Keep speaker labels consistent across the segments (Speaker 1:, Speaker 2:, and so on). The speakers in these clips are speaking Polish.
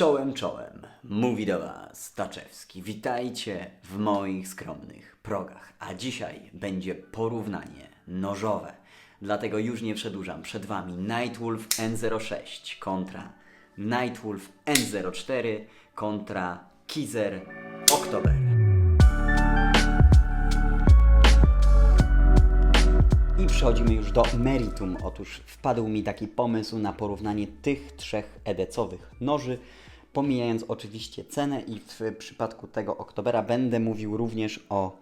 Speaker 1: Czołem, czołem, mówi do Was Staczewski. Witajcie w moich skromnych progach. A dzisiaj będzie porównanie nożowe. Dlatego już nie przedłużam. Przed Wami Nightwolf N06 kontra Nightwolf N04 kontra Kizer Oktober. I przechodzimy już do meritum. Otóż wpadł mi taki pomysł na porównanie tych trzech edecowych noży, pomijając oczywiście cenę i w przypadku tego Oktobera będę mówił również o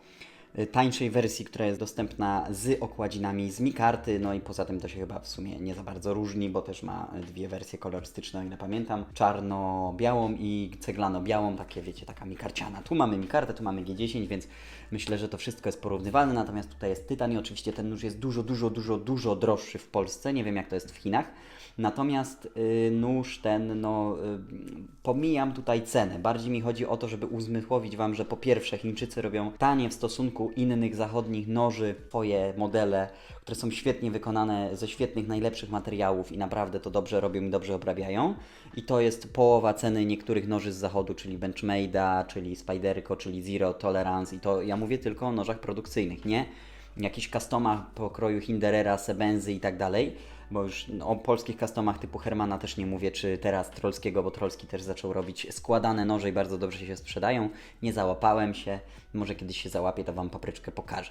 Speaker 1: tańszej wersji, która jest dostępna z okładzinami z mikarty, no i poza tym to się chyba w sumie nie za bardzo różni, bo też ma dwie wersje kolorystyczne, o ile pamiętam, czarno-białą i ceglano-białą, takie wiecie, taka mikarciana. Tu mamy mikartę, tu mamy G10, więc myślę, że to wszystko jest porównywalne, natomiast tutaj jest tytan i oczywiście ten nóż jest dużo, dużo, dużo, dużo droższy w Polsce, nie wiem jak to jest w Chinach, natomiast y, nóż ten, no y, pomijam tutaj cenę, bardziej mi chodzi o to, żeby uzmysłowić Wam, że po pierwsze Chińczycy robią tanie w stosunku innych zachodnich noży, swoje modele, które są świetnie wykonane ze świetnych, najlepszych materiałów i naprawdę to dobrze robią i dobrze obrabiają. I to jest połowa ceny niektórych noży z zachodu, czyli Benchmade'a, czyli Spiderco, czyli Zero Tolerance. I to ja mówię tylko o nożach produkcyjnych, nie jakichś customach pokroju Hinderera, Sebenzy i tak dalej, bo już o polskich customach typu Hermana też nie mówię, czy teraz Trollskiego, bo Trollski też zaczął robić składane noże i bardzo dobrze się sprzedają. Nie załapałem się, może kiedyś się załapię, to Wam papryczkę pokażę.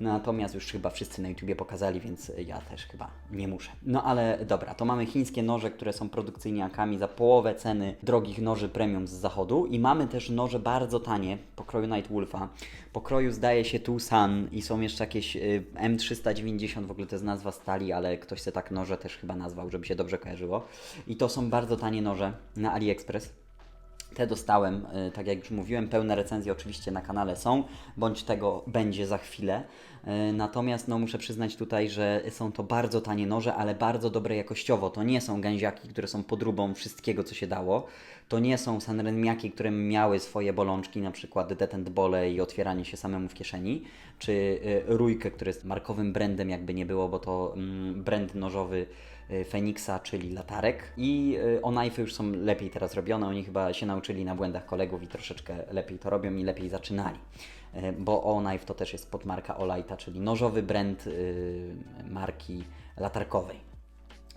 Speaker 1: Natomiast już chyba wszyscy na YouTubie pokazali, więc ja też chyba nie muszę. No ale dobra, to mamy chińskie noże, które są produkcyjniakami za połowę ceny drogich noży premium z zachodu i mamy też noże bardzo tanie, pokroju Nightwolfa, pokroju zdaje się Tucson i są jeszcze jakieś y, M390, w ogóle to jest nazwa stali, ale ktoś se tak noże też chyba nazwał, żeby się dobrze kojarzyło. I to są bardzo tanie noże na AliExpress. Te dostałem, y, tak jak już mówiłem, pełne recenzje oczywiście na kanale są, bądź tego będzie za chwilę. Y, Natomiast no, muszę przyznać tutaj, że są to bardzo tanie noże, ale bardzo dobre jakościowo. To nie są gęziaki, które są podróbą wszystkiego, co się dało. To nie są sanrenmiaki, które miały swoje bolączki, na przykład detent bole i otwieranie się samemu w kieszeni, czy y, rójkę, który jest markowym brandem, jakby nie było, bo to mm, brand nożowy y, Feniksa, czyli latarek. I Onajfy już są lepiej teraz robione. Oni chyba się nauczyli na błędach kolegów i troszeczkę lepiej to robią i lepiej zaczynali. Y, Bo Onajf to też jest podmarka Olajta, czyli nożowy brand marki latarkowej.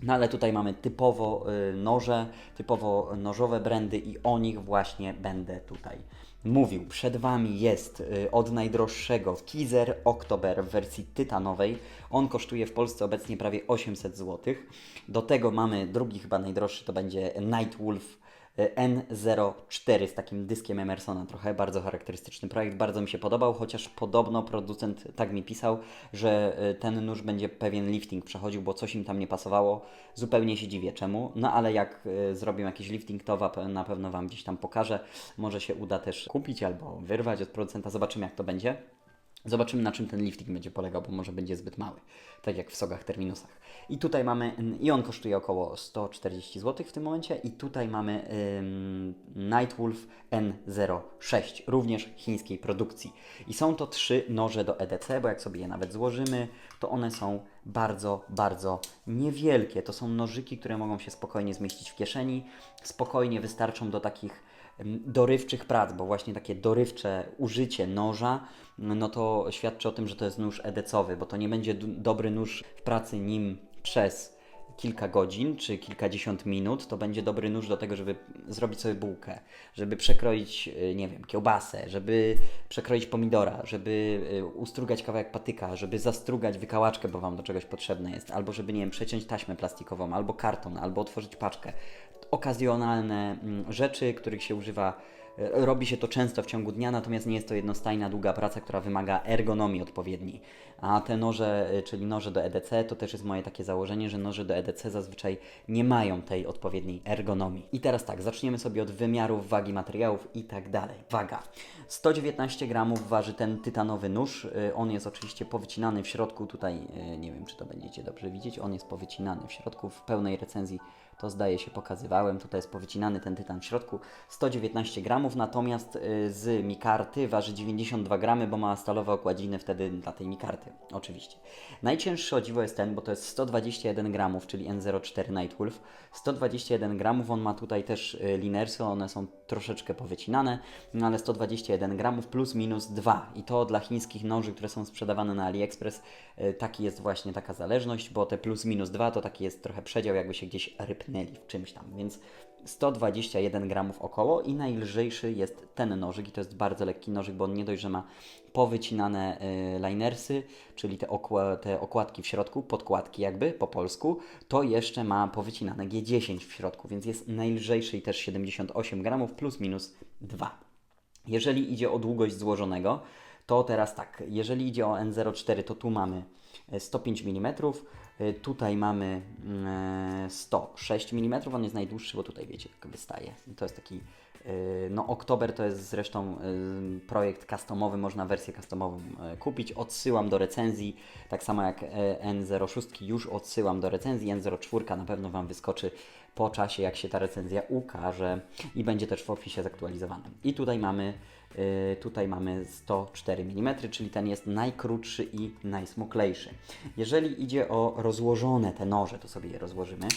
Speaker 1: No ale tutaj mamy typowo y, noże, typowo nożowe brandy i o nich właśnie będę tutaj mówił. Przed Wami jest y, od najdroższego Kizer Oktober w wersji tytanowej. On kosztuje w Polsce obecnie prawie 800 zł. Do tego mamy drugi chyba najdroższy, to będzie Nightwolf N04 z takim dyskiem Emersona, trochę bardzo charakterystyczny projekt, bardzo mi się podobał, chociaż podobno producent tak mi pisał, że y, ten nóż będzie pewien lifting przechodził, bo coś im tam nie pasowało, zupełnie się dziwię czemu, no ale jak y, zrobią jakiś lifting, to na pewno Wam gdzieś tam pokażę, może się uda też kupić albo wyrwać od producenta, zobaczymy jak to będzie. Zobaczymy, na czym ten lifting będzie polegał, bo może będzie zbyt mały, tak jak w sogach terminusach. I tutaj mamy, i on kosztuje około 140 zł w tym momencie, i tutaj mamy ym, Nightwolf N06, również chińskiej produkcji. I są to trzy noże do EDC, bo jak sobie je nawet złożymy, to one są bardzo, bardzo niewielkie. To są nożyki, które mogą się spokojnie zmieścić w kieszeni, spokojnie wystarczą do takich dorywczych prac, bo właśnie takie dorywcze użycie noża, no to świadczy o tym, że to jest nóż edecowy, bo to nie będzie dobry nóż w pracy nim przez kilka godzin czy kilkadziesiąt minut, to będzie dobry nóż do tego, żeby zrobić sobie bułkę, żeby przekroić, y, nie wiem, kiełbasę, żeby przekroić pomidora, żeby y, ustrugać kawałek patyka, żeby zastrugać wykałaczkę, bo Wam do czegoś potrzebne jest, albo żeby, nie wiem, przeciąć taśmę plastikową, albo karton, albo otworzyć paczkę. Okazjonalne mm, rzeczy, których się używa E, Robi się to często w ciągu dnia, natomiast nie jest to jednostajna, długa praca, która wymaga ergonomii odpowiedniej. A te noże, y, czyli noże do EDC, to też jest moje takie założenie, że noże do EDC zazwyczaj nie mają tej odpowiedniej ergonomii. I teraz tak, zaczniemy sobie od wymiarów, wagi materiałów i tak dalej. Waga. 119 gramów waży ten tytanowy nóż. Y, On jest oczywiście powycinany w środku. Tutaj y, nie wiem, czy to będziecie dobrze widzieć. On jest powycinany w środku w pełnej recenzji to zdaje się pokazywałem. Tutaj jest powycinany ten tytan w środku. 119 gramów, natomiast z mikarty waży 92 gramy, bo ma stalowe okładziny wtedy dla tej mikarty, oczywiście. Najcięższy o dziwo jest ten, bo to jest 121 gramów, czyli N04 Nightwolf. 121 gramów, on ma tutaj też y, linersy, one są troszeczkę powycinane, no ale 121 gramów plus minus 2 i to dla chińskich noży, które są sprzedawane na AliExpress, y, taki jest właśnie taka zależność, bo te plus minus 2 to taki jest trochę przedział, jakby się gdzieś rypnęli w czymś tam, więc 121 gramów około i najlżejszy jest ten nożyk i to jest bardzo lekki nożyk, bo on nie dość, że ma powycinane y, linersy, czyli te, okła, te okładki w środku, podkładki jakby po polsku, to jeszcze ma powycinane G10 w środku, więc jest najlżejszy i też 78 gramów plus minus 2. Jeżeli idzie o długość złożonego, to teraz tak, jeżeli idzie o N04, to tu mamy e, 105 mm, y, tutaj mamy mm, e, 106 mm, on jest najdłuższy, bo tutaj wiecie, jak wystaje. To jest taki, y, no Oktober to jest zresztą projekt customowy, można wersję customową e, kupić. Odsyłam do recenzji, tak samo jak e, N06 już odsyłam do recenzji, N04 na pewno Wam wyskoczy po czasie, jak się ta recenzja ukaże i będzie też w opisie zaktualizowanym. I tutaj mamy, tutaj mamy 104 mm, czyli ten jest najkrótszy i najsmuklejszy. Jeżeli idzie o rozłożone te noże, to sobie je rozłożymy.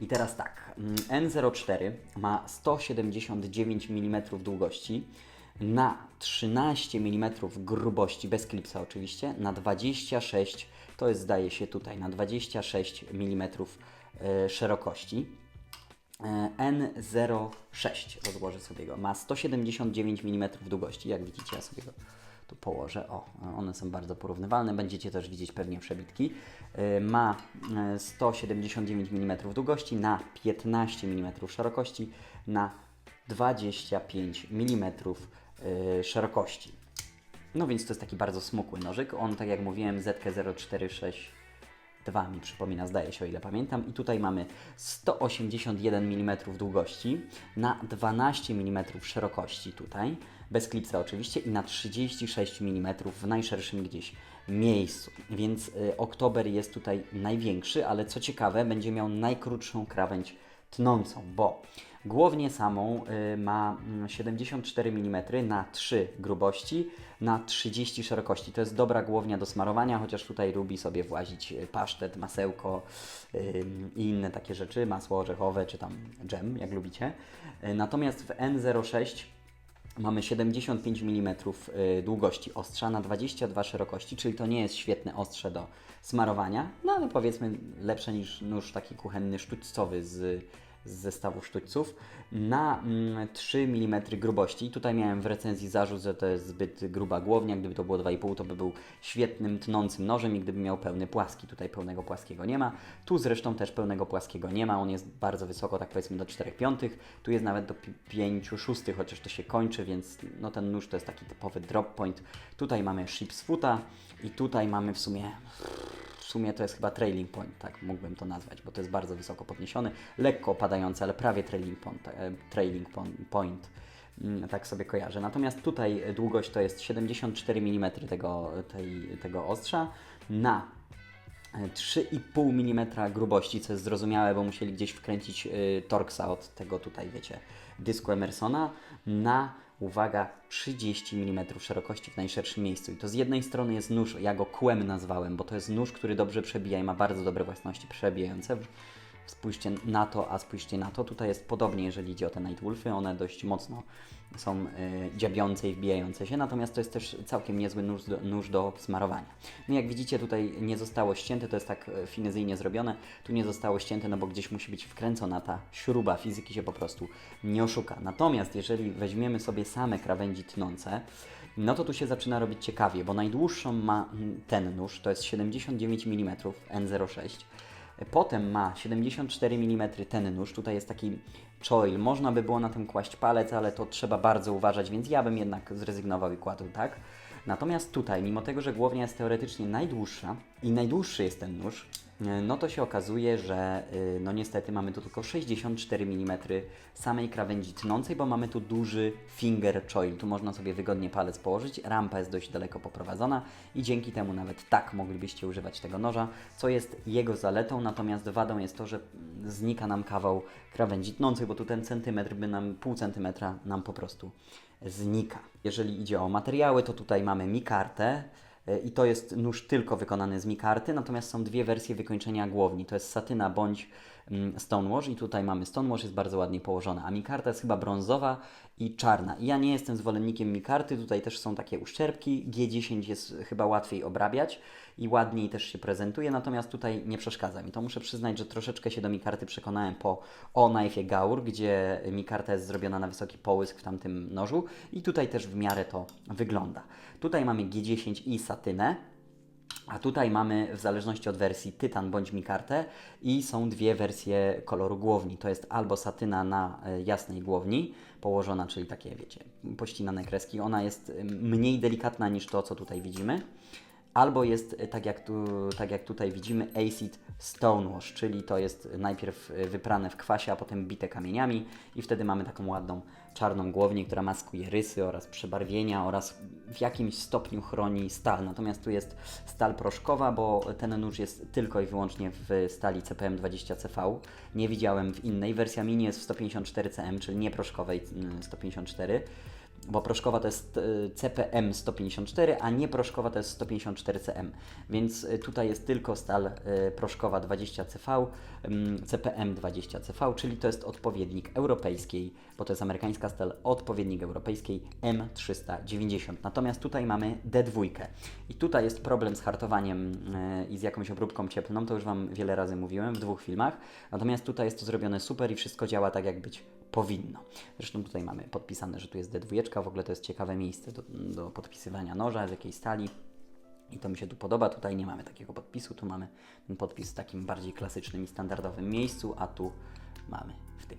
Speaker 1: I teraz tak, mm, N04 ma 179 mm długości, na 13 mm grubości, bez klipsa oczywiście, na 26, to jest zdaje się tutaj, na 26 mm e, szerokości. E, N06 rozłożę sobie go. Ma 179 mm długości, jak widzicie, ja sobie go tu położę. O, one są bardzo porównywalne, będziecie też widzieć pewnie przebitki. E, Ma e, 179 mm długości na 15 mm szerokości na 25 mm y, szerokości. No więc to jest taki bardzo smukły nożyk. On, tak jak mówiłem, ZK0462 mi przypomina, zdaje się, o ile pamiętam. I tutaj mamy 181 mm długości na 12 mm szerokości tutaj, bez klipsa oczywiście, i na 36 mm w najszerszym gdzieś miejscu. Więc y, Oktober jest tutaj największy, ale co ciekawe, będzie miał najkrótszą krawędź tnącą, bo głownię samą y, ma mm, 74 mm na 3 grubości, na 30 szerokości. To jest dobra głownia do smarowania, chociaż tutaj lubi sobie włazić y, pasztet, masełko i inne takie rzeczy, masło orzechowe czy tam dżem, jak lubicie. Y, Natomiast w N06 Mamy 75 mm długości ostrza na 22 szerokości, czyli to nie jest świetne ostrze do smarowania, no ale powiedzmy lepsze niż nóż taki kuchenny sztućcowy z, z zestawu sztućców na mm, 3 mm grubości. Tutaj miałem w recenzji zarzut, że to jest zbyt gruba głownia, gdyby to było 2,5 to by był świetnym tnącym nożem i gdyby miał pełny płaski. Tutaj pełnego płaskiego nie ma. Tu zresztą też pełnego płaskiego nie ma, on jest bardzo wysoko, tak powiedzmy do 4 piątych. Tu jest nawet do 5 szóstych, chociaż to się kończy, więc no ten nóż to jest taki typowy drop point. Tutaj mamy ship's foota i tutaj mamy w sumie sumie to jest chyba trailing point, tak mógłbym to nazwać, bo to jest bardzo wysoko podniesiony, lekko opadający, ale prawie trailing point, e, trailing point. Mm, Tak sobie kojarzę. Natomiast tutaj długość to jest 74 mm tego, tej, tego ostrza na e, 3,5 mm grubości, co jest zrozumiałe, bo musieli gdzieś wkręcić y, Torxa od tego tutaj, wiecie, dysku Emersona na, uwaga, 30 mm szerokości w najszerszym miejscu. I to z jednej strony jest nóż, ja go kłem nazwałem, bo to jest nóż, który dobrze przebija i ma bardzo dobre własności przebijające. Spójrzcie na to, a spójrzcie na to. Tutaj jest podobnie, jeżeli idzie o te Nightwolfy. One dość mocno są y, dziabiące i wbijające się, natomiast to jest też całkiem niezły nóż do, nóż do smarowania. No jak widzicie, tutaj nie zostało ścięte, to jest tak e, finezyjnie zrobione. Tu nie zostało ścięte, no bo gdzieś musi być wkręcona ta śruba, fizyki się po prostu nie oszuka. Natomiast jeżeli weźmiemy sobie same krawędzi tnące, no to tu się zaczyna robić ciekawie, bo najdłuższą ma ten nóż, to jest 79 mm N06. Potem ma 74 mm ten nóż, tutaj jest taki choil, można by było na tym kłaść palec, ale to trzeba bardzo uważać, więc ja bym jednak zrezygnował i kładł tak. Natomiast tutaj, mimo tego, że głownia jest teoretycznie najdłuższa, i najdłuższy jest ten nóż, e, no to się okazuje, że y, no niestety mamy tu tylko 64 mm samej krawędzi tnącej, bo mamy tu duży finger choil. Tu można sobie wygodnie palec położyć, rampa jest dość daleko poprowadzona i dzięki temu nawet tak moglibyście używać tego noża, co jest jego zaletą, natomiast wadą jest to, że mm, znika nam kawał krawędzi tnącej, bo tu ten centymetr by nam, pół centymetra nam po prostu znika. Jeżeli idzie o materiały, to tutaj mamy mikartę, E, i to jest nóż tylko wykonany z mikarty, natomiast są dwie wersje wykończenia głowni. To jest satyna bądź mm, stonewash i tutaj mamy stonewash, jest bardzo ładnie położona, a mikarta jest chyba brązowa i czarna. Ja nie jestem zwolennikiem mikarty, tutaj też są takie uszczerbki, G10 jest chyba łatwiej obrabiać i ładniej też się prezentuje, natomiast tutaj nie przeszkadza mi. To muszę przyznać, że troszeczkę się do mikarty przekonałem po o Knife Gaur, gdzie mikarta jest zrobiona na wysoki połysk w tamtym nożu i tutaj też w miarę to wygląda. Tutaj mamy G10 i satynę, a tutaj mamy w zależności od wersji tytan bądź mikartę i są dwie wersje koloru głowni. To jest albo satyna na e, jasnej głowni położona, czyli takie wiecie, pościnane kreski. Ona jest e, mniej delikatna niż to, co tutaj widzimy. Albo jest, e, tak jak, tu, tak jak tutaj widzimy, acid stonewash, czyli to jest najpierw wyprane w kwasie, a potem bite kamieniami i wtedy mamy taką ładną czarną głownię, która maskuje rysy oraz przebarwienia oraz w jakimś stopniu chroni stal. Natomiast tu jest stal proszkowa, bo ten nóż jest tylko i wyłącznie w stali CPM 20CV. Nie widziałem w innej. Wersja mini jest w 154 cm, czyli nie proszkowej 154 mm, bo proszkowa to jest e, CPM 154, a nie proszkowa to jest 154 CM. Więc e, tutaj jest tylko stal e, proszkowa 20CV, CPM 20CV, czyli to jest odpowiednik europejskiej, bo to jest amerykańska stal, odpowiednik europejskiej M390. Natomiast tutaj mamy D2. I tutaj jest problem z hartowaniem i z jakąś obróbką cieplną, to już Wam wiele razy mówiłem w dwóch filmach. Natomiast tutaj jest to zrobione super i wszystko działa tak, jak być powinno. Zresztą tutaj mamy podpisane, że tu jest D2, w ogóle to jest ciekawe miejsce do, do podpisywania noża z jakiejś stali. I to mi się tu podoba. Tutaj nie mamy takiego podpisu, tu mamy ten podpis w takim bardziej klasycznym i standardowym miejscu, a tu mamy w tym.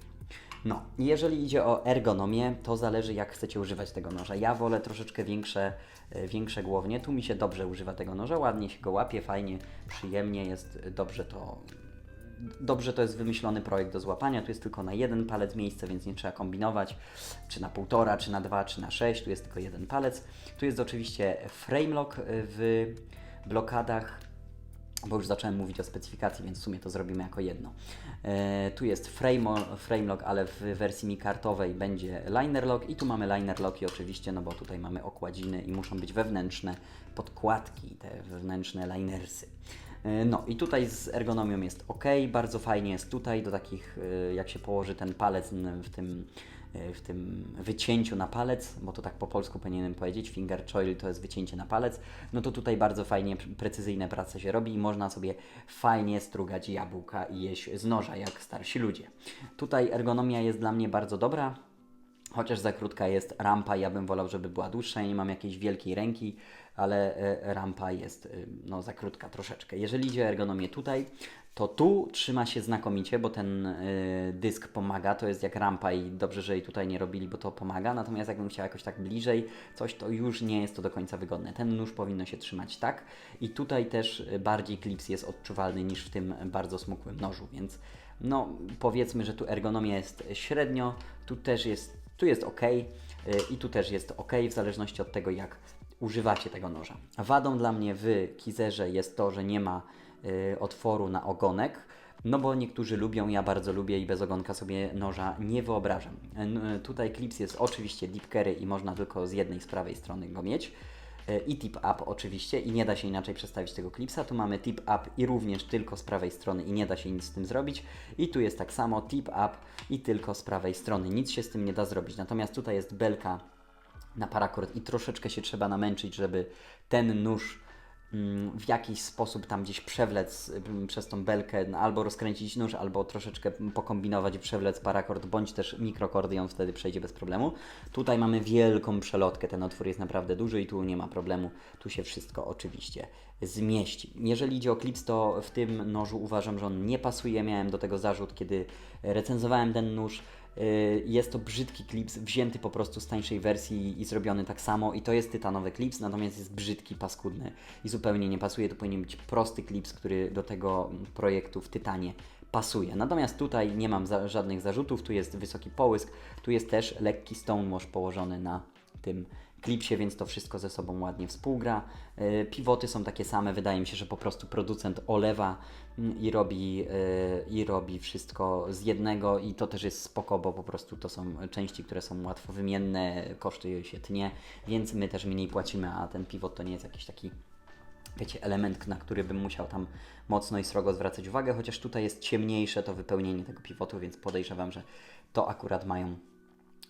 Speaker 1: No, jeżeli idzie o ergonomię, to zależy jak chcecie używać tego noża. Ja wolę troszeczkę większe, e, większe głownie. Tu mi się dobrze używa tego noża, ładnie się go łapie, fajnie, przyjemnie jest, dobrze to dobrze to jest wymyślony projekt do złapania. Tu jest tylko na jeden palec miejsce, więc nie trzeba kombinować, czy na półtora, czy na dwa, czy na sześć. Tu jest tylko jeden palec. Tu jest oczywiście frame lock w blokadach bo już zacząłem mówić o specyfikacji, więc w sumie to zrobimy jako jedno. E, tu jest frame, lock, ale w wersji mi kartowej będzie liner lock i tu mamy liner locki oczywiście, no bo tutaj mamy okładziny i muszą być wewnętrzne podkładki, te wewnętrzne linersy. E, no i tutaj z ergonomią jest ok, bardzo fajnie jest tutaj do takich, e, jak się położy ten palec w tym, w tym wycięciu na palec, bo to tak po polsku powinienem powiedzieć, finger choil to jest wycięcie na palec, no to tutaj bardzo fajnie, precyzyjne prace się robi i można sobie fajnie strugać jabłka i jeść z noża, jak starsi ludzie. Tutaj ergonomia jest dla mnie bardzo dobra, Chociaż za krótka jest rampa, ja bym wolał, żeby była dłuższa. Nie mam jakiejś wielkiej ręki, ale e, rampa jest e, no, za krótka troszeczkę. Jeżeli idzie o ergonomię tutaj, to tu trzyma się znakomicie, bo ten y, dysk pomaga, to jest jak rampa i dobrze, że jej tutaj nie robili, bo to pomaga, natomiast jakbym chciał jakoś tak bliżej coś, to już nie jest to do końca wygodne. Ten nóż powinno się trzymać tak i tutaj też bardziej klips jest odczuwalny niż w tym bardzo smukłym nożu, więc no powiedzmy, że tu ergonomia jest średnio, tu też jest, tu jest ok i tu też jest ok, w zależności od tego jak używacie tego noża. Wadą dla mnie w Kizerze jest to, że nie ma y, otworu na ogonek, no bo niektórzy lubią, ja bardzo lubię i bez ogonka sobie noża nie wyobrażam. Y, tutaj klips jest oczywiście deep carry i można tylko z jednej, z prawej strony go mieć. Y, I tip up oczywiście i nie da się inaczej przestawić tego klipsa. Tu mamy tip up i również tylko z prawej strony i nie da się nic z tym zrobić. I tu jest tak samo tip up i tylko z prawej strony. Nic się z tym nie da zrobić. Natomiast tutaj jest belka na parakord i troszeczkę się trzeba namęczyć, żeby ten nóż w jakiś sposób tam gdzieś przewlec mm, przez tą belkę, no, albo rozkręcić nóż, albo troszeczkę pokombinować i przewlec parakord, bądź też mikrokordy i on wtedy przejdzie bez problemu. Tutaj mamy wielką przelotkę, ten otwór jest naprawdę duży i tu nie ma problemu, tu się wszystko oczywiście zmieści. Jeżeli idzie o klips, to w tym nożu uważam, że on nie pasuje. Miałem do tego zarzut, kiedy recenzowałem ten nóż. Y, Jest to brzydki klips, wzięty po prostu z tańszej wersji i zrobiony tak samo. I to jest tytanowy klips, natomiast jest brzydki, paskudny i zupełnie nie pasuje. To powinien być prosty klips, który do tego projektu w tytanie pasuje. Natomiast tutaj nie mam za, żadnych zarzutów, tu jest wysoki połysk, tu jest też lekki stonewash położony na tym klipsie, więc to wszystko ze sobą ładnie współgra. Yy, Pivoty są takie same, wydaje mi się, że po prostu producent olewa mm, i robi, yy, i robi wszystko z jednego i to też jest spoko, bo po prostu to są części, które są łatwo wymienne, kosztuje się tnie, więc my też mniej płacimy, a ten pivot to nie jest jakiś taki wiecie, element, na który bym musiał tam mocno i srogo zwracać uwagę, chociaż tutaj jest ciemniejsze to wypełnienie tego pivotu, więc podejrzewam, że to akurat mają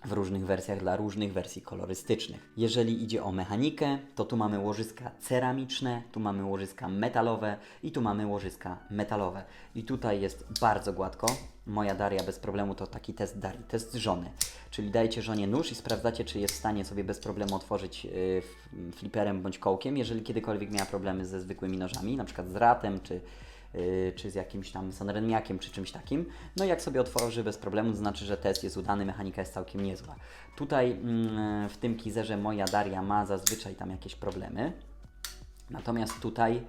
Speaker 1: w różnych wersjach dla różnych wersji kolorystycznych. Jeżeli idzie o mechanikę, to tu mamy łożyska ceramiczne, tu mamy łożyska metalowe i tu mamy łożyska metalowe. I tutaj jest bardzo gładko. Moja Daria bez problemu to taki test Darii, test żony. Czyli dajecie żonie nóż i sprawdzacie, czy jest w stanie sobie bez problemu otworzyć f- fliperem bądź kołkiem, jeżeli kiedykolwiek miała problemy ze zwykłymi nożami, na przykład z ratem czy czy z jakimś tam sanrenmiakiem, czy czymś takim. No i jak sobie otworzy bez problemu, to znaczy, że test jest udany, mechanika jest całkiem niezła. Tutaj mm, w tym kizerze moja Daria ma zazwyczaj tam jakieś problemy. Natomiast tutaj,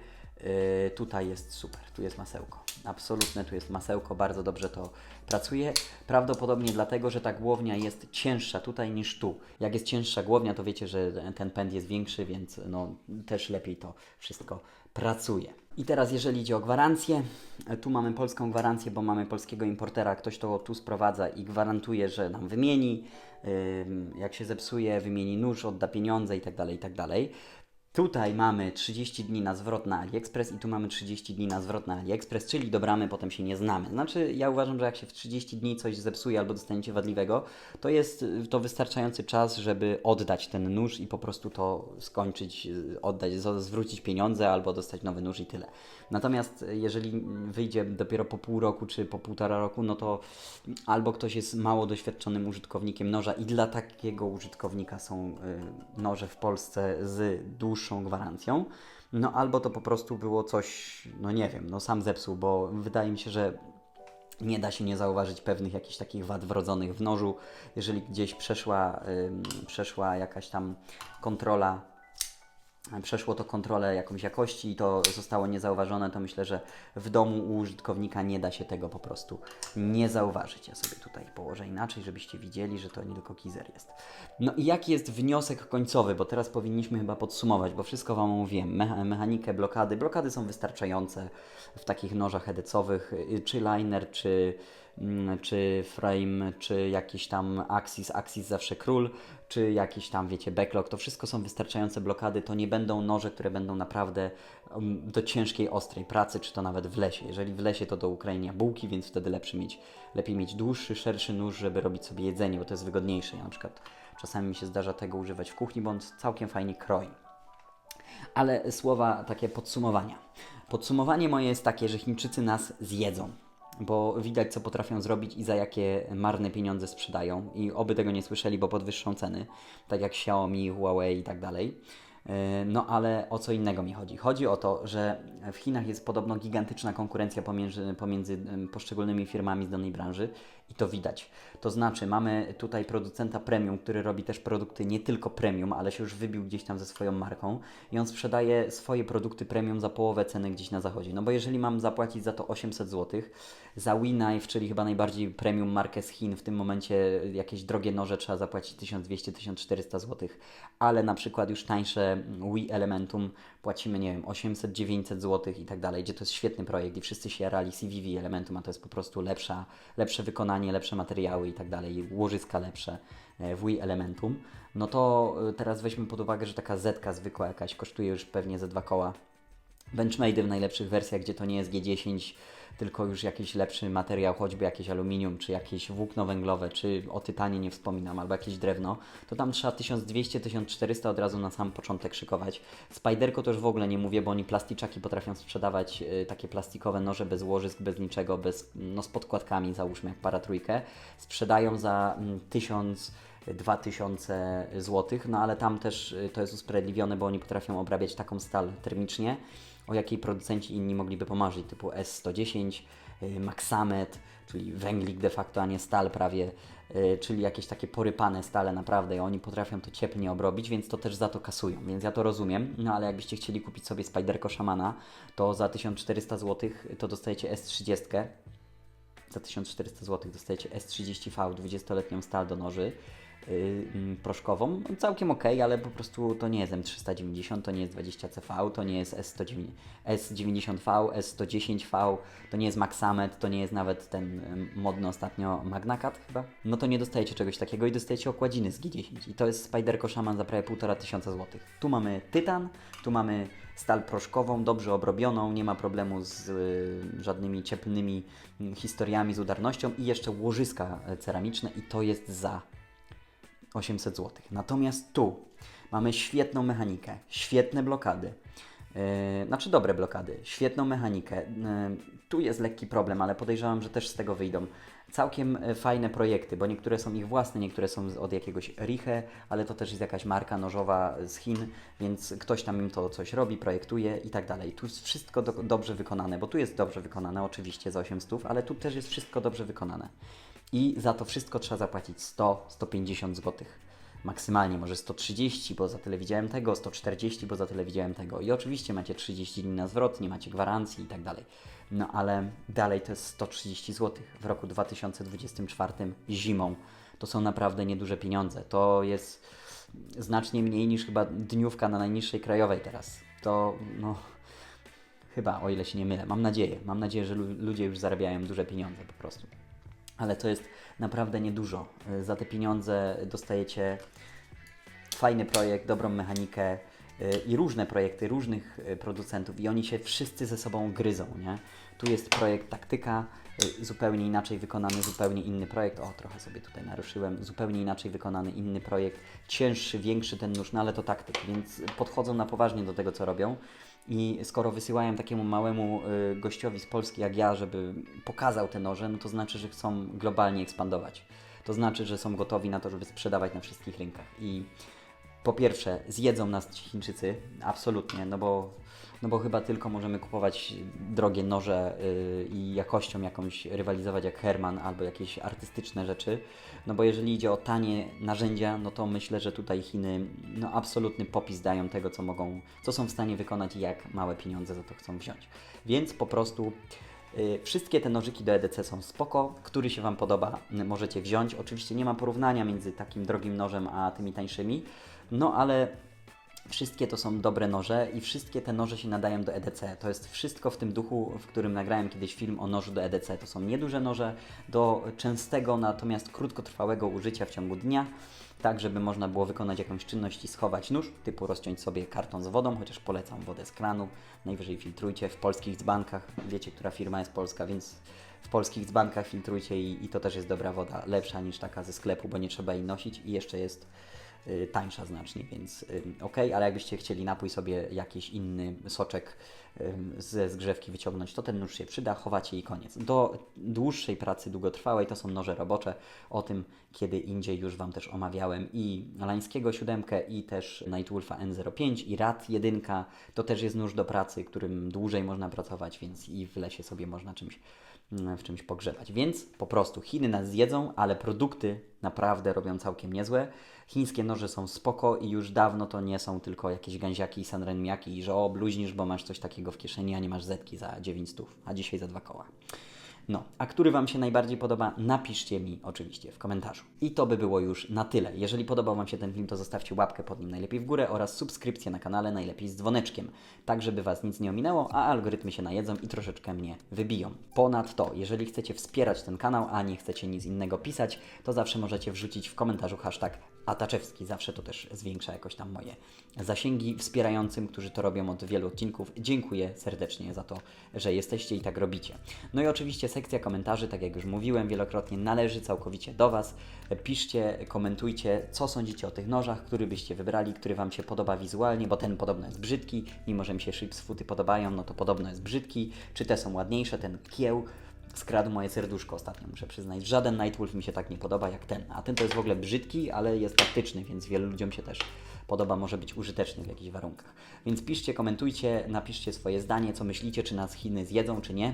Speaker 1: yy, tutaj jest super, tu jest masełko. Absolutne, tu jest masełko, bardzo dobrze to pracuje. Prawdopodobnie dlatego, że ta głownia jest cięższa tutaj niż tu. Jak jest cięższa głownia, to wiecie, że ten pęd jest większy, więc no, też lepiej to wszystko pracuje. I teraz jeżeli idzie o gwarancję, e, tu mamy polską gwarancję, bo mamy polskiego importera, ktoś to tu sprowadza i gwarantuje, że nam wymieni, ym, jak się zepsuje, wymieni nóż, odda pieniądze itd., itd. Tutaj mamy 30 dni na zwrot na AliExpress i tu mamy 30 dni na zwrot na AliExpress, czyli do bramy potem się nie znamy. Znaczy, ja uważam, że jak się w 30 dni coś zepsuje albo dostaniecie wadliwego, to jest y, to wystarczający czas, żeby oddać ten nóż i po prostu to skończyć, y, oddać, zwrócić pieniądze albo dostać nowy nóż i tyle. Natomiast y, jeżeli wyjdzie dopiero po pół roku czy po półtora roku, no to albo ktoś jest mało doświadczonym użytkownikiem noża i dla takiego użytkownika są noże w Polsce z dłuższą gwarancją, no albo to po prostu było coś, no nie wiem, no sam zepsuł, bo wydaje mi się, że nie da się nie zauważyć pewnych jakichś takich wad wrodzonych w nożu. Jeżeli gdzieś przeszła, ym, przeszła jakaś tam kontrola przeszło to kontrolę jakąś jakości i to zostało niezauważone, to myślę, że w domu u użytkownika nie da się tego po prostu nie zauważyć. Ja sobie tutaj położę inaczej, żebyście widzieli, że to nie tylko kizer jest. No i jaki jest wniosek końcowy, bo teraz powinniśmy chyba podsumować, bo wszystko Wam mówiłem. Mecha- mechanikę, blokady. Blokady są wystarczające w takich nożach edecowych, y, czy liner, czy czy frame, czy jakiś tam axis, axis zawsze król, czy jakiś tam, wiecie, backlog, to wszystko są wystarczające blokady, to nie będą noże, które będą naprawdę um, do ciężkiej, ostrej pracy, czy to nawet w lesie. Jeżeli w lesie, to do ukrainia bułki, więc wtedy mieć, lepiej mieć dłuższy, szerszy nóż, żeby robić sobie jedzenie, bo to jest wygodniejsze. Ja na przykład czasami mi się zdarza tego używać w kuchni, bo on całkiem fajnie kroi. Ale słowa takie podsumowania. Podsumowanie moje jest takie, że Chińczycy nas zjedzą, bo widać, co potrafią zrobić i za jakie marne pieniądze sprzedają. I oby tego nie słyszeli, bo podwyższą ceny, tak jak Xiaomi, Huawei i tak dalej. Yy, No ale o co innego mi chodzi? Chodzi o to, że w Chinach jest podobno gigantyczna konkurencja pomiędzy, pomiędzy ym, poszczególnymi firmami z danej branży i to widać. To znaczy, mamy tutaj producenta premium, który robi też produkty nie tylko premium, ale się już wybił gdzieś tam ze swoją marką i on sprzedaje swoje produkty premium za połowę ceny gdzieś na zachodzie. No bo jeżeli mam zapłacić za to 800 zł, za WeKnife, czyli chyba najbardziej premium markę z Chin, w tym momencie jakieś drogie noże trzeba zapłacić 1200-1400 zł, ale na przykład już tańsze Wii Elementum płacimy, nie wiem, 800-900 zł i tak dalej, gdzie to jest świetny projekt i wszyscy się jarali CVV Elementum, a to jest po prostu lepsza, lepsze wykonanie, lepsze materiały i tak dalej, łożyska lepsze e, w Wii Elementum, no to e, teraz weźmy pod uwagę, że taka Zetka zwykła jakaś kosztuje już pewnie ze dwa koła. Benchmade w najlepszych wersjach, gdzie to nie jest G10, tylko już jakiś lepszy materiał, choćby jakieś aluminium, czy jakieś włókno węglowe, czy o tytanie nie wspominam, albo jakieś drewno, to tam trzeba 1200-1400 od razu na sam początek szykować. Spiderko to już w ogóle nie mówię, bo oni plasticzaki potrafią sprzedawać, y, takie plastikowe noże bez łożysk, bez niczego, bez, no z podkładkami, załóżmy jak paratrójkę, sprzedają za mm, 1000 2000 zł, no ale tam też y, to jest usprawiedliwione, bo oni potrafią obrabiać taką stal termicznie, o jakiej producenci inni mogliby pomarzyć, typu S110, y, Maxamet, czyli węglik de facto, a nie stal prawie, y, czyli jakieś takie porypane stale naprawdę i oni potrafią to cieplnie obrobić, więc to też za to kasują, więc ja to rozumiem, no ale jakbyście chcieli kupić sobie Spiderco Szamana, to za 1400 zł to dostajecie S30, za 1400 zł dostajecie S30V 20-letnią stal do noży proszkową. Całkiem ok, ale po prostu to nie jest M390, to nie jest 20CV, to nie jest S190, S90V, S110V, to nie jest Maxamet, to nie jest nawet ten modny ostatnio Magnacat chyba. No to nie dostajecie czegoś takiego i dostajecie okładziny z G10 i to jest Spiderco Shaman za prawie 1,5 tysiąca złotych. Tu mamy tytan, tu mamy stal proszkową, dobrze obrobioną, nie ma problemu z y, żadnymi cieplnymi y, historiami, z udarnością i jeszcze łożyska y, ceramiczne i to jest za 800 zł. Natomiast tu mamy świetną mechanikę, świetne blokady. Yy, znaczy dobre blokady, świetną mechanikę. Yy, tu jest lekki problem, ale podejrzewam, że też z tego wyjdą. Całkiem y, fajne projekty, bo niektóre są ich własne, niektóre są od jakiegoś Riche, ale to też jest jakaś marka nożowa z Chin, więc ktoś tam im to coś robi, projektuje i tak dalej. Tu jest wszystko do, dobrze wykonane, bo tu jest dobrze wykonane, oczywiście za 800, ale tu też jest wszystko dobrze wykonane. I za to wszystko trzeba zapłacić 100-150 zł. Maksymalnie może 130, bo za tyle widziałem tego, 140, bo za tyle widziałem tego. I oczywiście macie 30 dni na zwrot, nie macie gwarancji i tak dalej. No ale dalej to jest 130 zł w roku 2024 zimą. To są naprawdę nieduże pieniądze. To jest znacznie mniej niż chyba dniówka na najniższej krajowej teraz. To no chyba, o ile się nie mylę. Mam nadzieję. Mam nadzieję, że lu- ludzie już zarabiają duże pieniądze po prostu ale to jest naprawdę niedużo. Y, Za te pieniądze dostajecie fajny projekt, dobrą mechanikę y, i różne projekty różnych y, producentów i oni się wszyscy ze sobą gryzą, nie? Tu jest projekt taktyka, zupełnie inaczej wykonany, zupełnie inny projekt. O, trochę sobie tutaj naruszyłem. Zupełnie inaczej wykonany inny projekt, cięższy, większy ten nóż, no ale to taktyk, więc podchodzą na poważnie do tego, co robią. I skoro wysyłają takiemu małemu y, gościowi z Polski jak ja, żeby pokazał te noże, no to znaczy, że chcą globalnie ekspandować. To znaczy, że są gotowi na to, żeby sprzedawać na wszystkich rynkach. I po pierwsze, zjedzą nas Chińczycy, absolutnie, no bo, no bo chyba tylko możemy kupować drogie noże yy, i jakością jakąś rywalizować jak Herman albo jakieś artystyczne rzeczy. No bo jeżeli idzie o tanie narzędzia, no to myślę, że tutaj Chiny no absolutny popis dają tego, co mogą, co są w stanie wykonać i jak małe pieniądze za to chcą wziąć. Więc po prostu Y, Wszystkie te nożyki do EDC są spoko, który się Wam podoba, y, możecie wziąć. Oczywiście nie ma porównania między takim drogim nożem a tymi tańszymi, no ale wszystkie to są dobre noże i wszystkie te noże się nadają do EDC. To jest wszystko w tym duchu, w którym nagrałem kiedyś film o nożu do EDC. To są nieduże noże do częstego, natomiast krótkotrwałego użycia w ciągu dnia tak żeby można było wykonać jakąś czynność i schować nóż, typu rozciąć sobie karton z wodą, chociaż polecam wodę z kranu, najwyżej filtrujcie w polskich dzbankach, wiecie, która firma jest polska, więc w polskich dzbankach filtrujcie i, i to też jest dobra woda, lepsza niż taka ze sklepu, bo nie trzeba jej nosić i jeszcze jest tańsza znacznie, więc y, ok, ale jakbyście chcieli napój sobie jakiś inny soczek y, ze zgrzewki wyciągnąć, to ten nóż się przyda, chowacie i koniec. Do dłuższej pracy długotrwałej to są noże robocze, o tym kiedy indziej już Wam też omawiałem i Lańskiego siódemkę i też Nightwolfa N05 i Rad 1, to też jest nóż do pracy, którym dłużej można pracować, więc i w lesie sobie można czymś w czymś pogrzebać. Więc po prostu Chiny nas zjedzą, ale produkty naprawdę robią całkiem niezłe. Chińskie noże są spoko i już dawno to nie są tylko jakieś gęziaki i sanrenmiaki że o, bluźnisz, bo masz coś takiego w kieszeni, a nie masz zetki za 900, a dzisiaj za dwa koła. No, a który Wam się najbardziej podoba, napiszcie mi oczywiście w komentarzu. I to by było już na tyle. Jeżeli podobał Wam się ten film, to zostawcie łapkę pod nim najlepiej w górę oraz subskrypcję na kanale, najlepiej z dzwoneczkiem, tak żeby Was nic nie ominęło, a algorytmy się najedzą i troszeczkę mnie wybiją. Ponadto, jeżeli chcecie wspierać ten kanał, a nie chcecie nic innego pisać, to zawsze możecie wrzucić w komentarzu hashtag Ataczewski. Zawsze to też zwiększa jakoś tam moje zasięgi wspierającym, którzy to robią od wielu odcinków. Dziękuję serdecznie za to, że jesteście i tak robicie. No i oczywiście sekcja komentarzy, tak jak już mówiłem wielokrotnie, należy całkowicie do Was. Piszcie, komentujcie, co sądzicie o tych nożach, który byście wybrali, który Wam się podoba wizualnie, bo ten podobno jest brzydki, mimo że mi się Shipsfooty podobają, no to podobno jest brzydki. Czy te są ładniejsze, ten kieł skradł moje serduszko ostatnio, muszę przyznać. Żaden Nightwolf mi się tak nie podoba jak ten. A ten to jest w ogóle brzydki, ale jest taktyczny, więc wielu ludziom się też podoba, może być użyteczny w jakichś warunkach. Więc piszcie, komentujcie, napiszcie swoje zdanie, co myślicie, czy nas Chiny zjedzą, czy nie.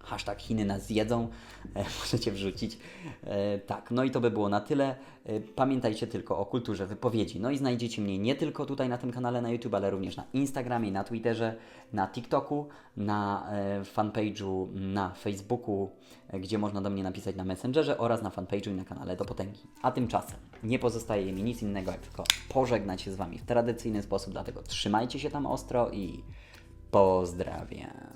Speaker 1: Hashtag Chiny nas zjedzą, e, możecie wrzucić. E, tak, no i to by było na tyle. E, pamiętajcie tylko o kulturze wypowiedzi. No i znajdziecie mnie nie tylko tutaj na tym kanale na YouTube, ale również na Instagramie, na Twitterze, na TikToku, na fanpage'u na Facebooku, gdzie można do mnie napisać na Messengerze oraz na fanpage'u i na kanale do potęgi. A tymczasem nie pozostaje mi nic innego, jak tylko pożegnać się z Wami w tradycyjny sposób, dlatego trzymajcie się tam ostro i pozdrawiam.